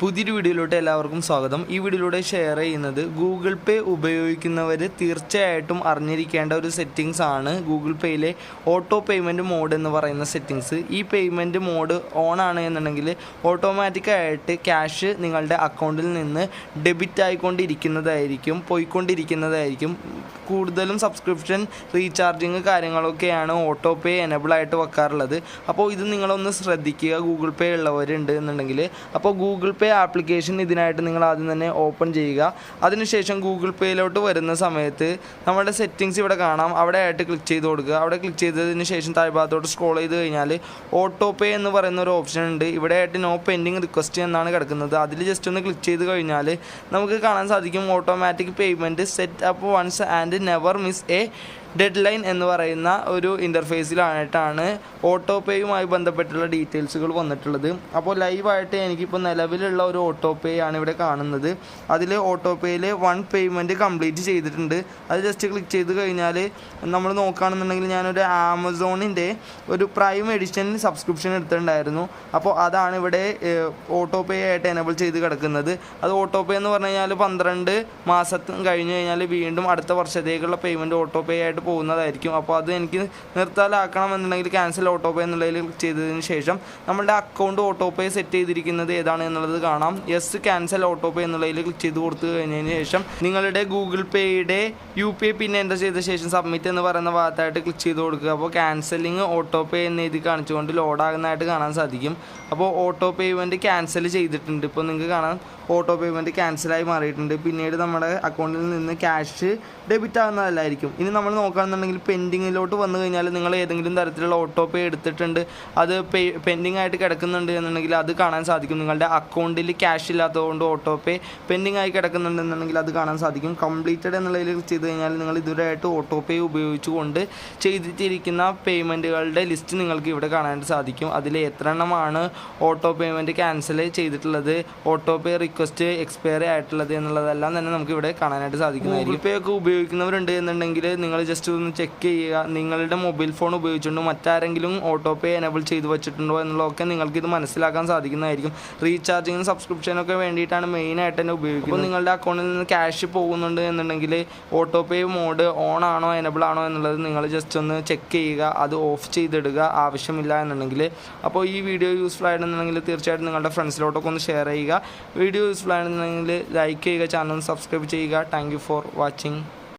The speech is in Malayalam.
പുതിയൊരു വീഡിയോയിലോട്ട് എല്ലാവർക്കും സ്വാഗതം. ഈ വീഡിയോയിലൂടെ ഷെയർ ചെയ്യുന്നത് ഗൂഗിൾ പേ ഉപയോഗിക്കുന്നവർ തീർച്ചയായിട്ടും അറിഞ്ഞിരിക്കേണ്ട ഒരു സെറ്റിങ്സ് ആണ്. ഗൂഗിൾ പേയിലെ ഓട്ടോ പേയ്മെന്റ് മോഡ് എന്ന് പറയുന്ന സെറ്റിങ്സ് ഈ പേയ്മെന്റ് മോഡ് ഓൺ ആണ് എന്നുണ്ടെങ്കിൽ ഓട്ടോമാറ്റിക്കായിട്ട് ക്യാഷ് നിങ്ങളുടെ അക്കൗണ്ടിൽ നിന്ന് ഡെബിറ്റ് ആയിക്കൊണ്ടിരിക്കുന്നതായിരിക്കും പോയിക്കൊണ്ടിരിക്കുന്നതായിരിക്കും. കൂടുതലും സബ്സ്ക്രിപ്ഷൻ റീചാർജിങ് കാര്യങ്ങളൊക്കെയാണ് ഓട്ടോ പേ എനബിൾ ആയിട്ട് വെക്കാറുള്ളത്. അപ്പോൾ ഇത് നിങ്ങളൊന്ന് ശ്രദ്ധിക്കുക. ഗൂഗിൾ പേ ഉള്ളവരുണ്ട് എന്നുണ്ടെങ്കിൽ. അപ്പോൾ ഗൂഗിൾ പേ ആപ്ലിക്കേഷൻ ഇതിനായിട്ട് നിങ്ങൾ ആദ്യം തന്നെ ഓപ്പൺ ചെയ്യുക. അതിനുശേഷം ഗൂഗിൾ പേയിലോട്ട് വരുന്ന സമയത്ത് നമ്മുടെ സെറ്റിങ്സ് ഇവിടെ കാണാം. അവിടെ ആയിട്ട് ക്ലിക്ക് ചെയ്ത് കൊടുക്കുക. അവിടെ ക്ലിക്ക് ചെയ്തതിന് ശേഷം താഴ്ഭാഗത്തോട്ട് സ്ക്രോൾ ചെയ്ത് കഴിഞ്ഞാൽ ഓട്ടോ പേ എന്ന് പറയുന്ന ഒരു ഓപ്ഷൻ ഉണ്ട്. ഇവിടെ ആയിട്ട് നോ പെൻഡിങ് റിക്വസ്റ്റ് എന്നാണ് കിടക്കുന്നത്. അതിൽ ജസ്റ്റ് ഒന്ന് ക്ലിക്ക് ചെയ്ത് കഴിഞ്ഞാൽ നമുക്ക് കാണാൻ സാധിക്കും automatic payment set up once and never miss a deadline എന്ന് പറയുന്ന ഒരു ഇന്റർഫേസിലായിട്ടാണ് ഓട്ടോ പേയുമായി ബന്ധപ്പെട്ടുള്ള ഡീറ്റെയിൽസുകൾ വന്നിട്ടുള്ളത്. അപ്പോൾ ലൈവായിട്ട് എനിക്കിപ്പോൾ നിലവിലുള്ള ഒരു ഓട്ടോ പേ ആണ് ഇവിടെ കാണുന്നത്. അതിൽ ഓട്ടോ പേയിൽ വൺ പേയ്മെന്റ് കംപ്ലീറ്റ് ചെയ്തിട്ടുണ്ട്. അത് ജസ്റ്റ് ക്ലിക്ക് ചെയ്ത് കഴിഞ്ഞാൽ നമ്മൾ നോക്കുകയാണെന്നുണ്ടെങ്കിൽ ഞാനൊരു ആമസോണിന്റെ ഒരു പ്രൈം എഡിഷൻ സബ്സ്ക്രിപ്ഷൻ എടുത്തിട്ടുണ്ടായിരുന്നു. അപ്പോൾ അതാണ് ഇവിടെ ഓട്ടോ പേ ആയിട്ട് എനബിൾ ചെയ്ത് കിടക്കുന്നത്. അത് ഓട്ടോ പേ എന്ന് പറഞ്ഞു കഴിഞ്ഞാൽ പന്ത്രണ്ട് മാസം കഴിഞ്ഞ് കഴിഞ്ഞാൽ വീണ്ടും അടുത്ത വർഷത്തേക്കുള്ള പേയ്മെന്റ് ഓട്ടോ പേ ആയിട്ട് പോകുന്നതായിരിക്കും. അപ്പോൾ അത് എനിക്ക് നിർത്താലാക്കണം എന്നുണ്ടെങ്കിൽ ക്യാൻസൽ ഓട്ടോ പേ എന്നുള്ളതിൽ ചെയ്തതിന് ശേഷം നമ്മളുടെ അക്കൗണ്ട് ഓട്ടോ പേ സെറ്റ് ചെയ്തിരിക്കുന്നത് ഏതാണ് എന്നുള്ളത് കാണാം. യെസ് ക്യാൻസൽ ഓട്ടോ പേ എന്നുള്ളതിൽ ക്ലിക്ക് ചെയ്ത് കൊടുത്തു കഴിഞ്ഞതിന് ശേഷം നിങ്ങളുടെ Google പേയുടെ U P I PIN enter ചെയ്ത ശേഷം സബ്മിറ്റ് എന്ന് പറയുന്ന ഭാഗത്തായിട്ട് ക്ലിക്ക് ചെയ്ത് കൊടുക്കുക. അപ്പോൾ ക്യാൻസലിങ് ഓട്ടോ പേ എന്ന എഴുതി കാണിച്ചുകൊണ്ട് ലോഡാകുന്നതായിട്ട് കാണാൻ സാധിക്കും. അപ്പോൾ ഓട്ടോ പേയ്മെന്റ് ക്യാൻസൽ ചെയ്തിട്ടുണ്ട്. ഇപ്പോൾ നിങ്ങൾക്ക് കാണാം ഓട്ടോ പേയ്മെന്റ് ക്യാൻസലായി മാറിയിട്ടുണ്ട്. പിന്നീട് നമ്മുടെ അക്കൗണ്ടിൽ നിന്ന് ക്യാഷ് ഡെബിറ്റ് ആകുന്നതല്ലായിരിക്കും ഇനി നമ്മൾ നോക്കുകയാണെന്നുണ്ടെങ്കിൽ പെൻഡിങ്ങിലോട്ട് വന്നു കഴിഞ്ഞാൽ നിങ്ങൾ ഏതെങ്കിലും തരത്തിലുള്ള ഓട്ടോ പേ എടുത്തിട്ടുണ്ട്. അത് പെൻഡിങ് ആയിട്ട് കിടക്കുന്നുണ്ട് എന്നുണ്ടെങ്കിൽ അത് കാണാൻ സാധിക്കും. നിങ്ങളുടെ അക്കൗണ്ടിൽ ക്യാഷ് ഇല്ലാത്തതുകൊണ്ട് ഓട്ടോ പേ പെൻഡിങ് ആയി കിടക്കുന്നുണ്ടെന്നുണ്ടെങ്കിൽ അത് കാണാൻ സാധിക്കും. കംപ്ലീറ്റഡ് എന്നുള്ളതിൽ ചെയ്ത് കഴിഞ്ഞാൽ നിങ്ങൾ ഇതുവരെയായിട്ട് ഓട്ടോ പേ ഉപയോഗിച്ചുകൊണ്ട് ചെയ്തിട്ടിരിക്കുന്ന പേയ്മെന്റുകളുടെ ലിസ്റ്റ് നിങ്ങൾക്ക് ഇവിടെ കാണാൻ സാധിക്കും. അതിൽ എത്ര എണ്ണമാണ് ഓട്ടോ പേയ്മെന്റ് ക്യാൻസൽ ചെയ്തിട്ടുള്ളത് ഓട്ടോ പേ റിക്വസ്റ്റ് എക്സ്പയറി ആയിട്ടുള്ളത് എന്നുള്ളതെല്ലാം തന്നെ നമുക്ക് ഇവിടെ കാണാനായിട്ട് സാധിക്കുന്നതായിരിക്കും. പേ ഒക്കെ ഉപയോഗിക്കുന്നവരുണ്ട് എന്നുണ്ടെങ്കിൽ നിങ്ങൾ ജസ്റ്റ് ഒന്ന് ചെക്ക് ചെയ്യുക. നിങ്ങളുടെ മൊബൈൽ ഫോൺ ഉപയോഗിച്ചുകൊണ്ട് മറ്റാരെങ്കിലും ഓട്ടോ പേ എനബിൾ ചെയ്ത് വെച്ചിട്ടുണ്ടോ എന്നുള്ളതൊക്കെ നിങ്ങൾക്ക് ഇത് മനസ്സിലാക്കാൻ സാധിക്കുന്നതായിരിക്കും. റീചാർജിങ്ങും സബ്സ്ക്രിപ്ഷനൊക്കെ വേണ്ടിയിട്ടാണ് മെയിനായിട്ട് തന്നെ ഉപയോഗിക്കുന്നത്. അപ്പോൾ നിങ്ങളുടെ അക്കൗണ്ടിൽ നിന്ന് ക്യാഷ് പോകുന്നുണ്ട് എന്നുണ്ടെങ്കിൽ ഓട്ടോ പേ മോഡ് ഓൺ ആണോ എനബിൾ ആണോ എന്നുള്ളത് നിങ്ങൾ ജസ്റ്റ് ഒന്ന് ചെക്ക് ചെയ്യുക. അത് ഓഫ് ചെയ്തിടുക ആവശ്യമില്ല എന്നുണ്ടെങ്കിൽ. അപ്പോൾ ഈ വീഡിയോ യൂസ്ഫുൾ ആയിട്ടുണ്ടെങ്കിൽ തീർച്ചയായിട്ടും നിങ്ങളുടെ ഫ്രണ്ട്സിലോട്ടൊക്കെ ഒന്ന് ഷെയർ ചെയ്യുക. വീഡിയോ യൂസ്ഫുൾ ആണെന്നുണ്ടെങ്കിൽ ലൈക്ക് ചെയ്യുക ചാനൽ സബ്സ്ക്രൈബ് ചെയ്യുക. Thank you for watching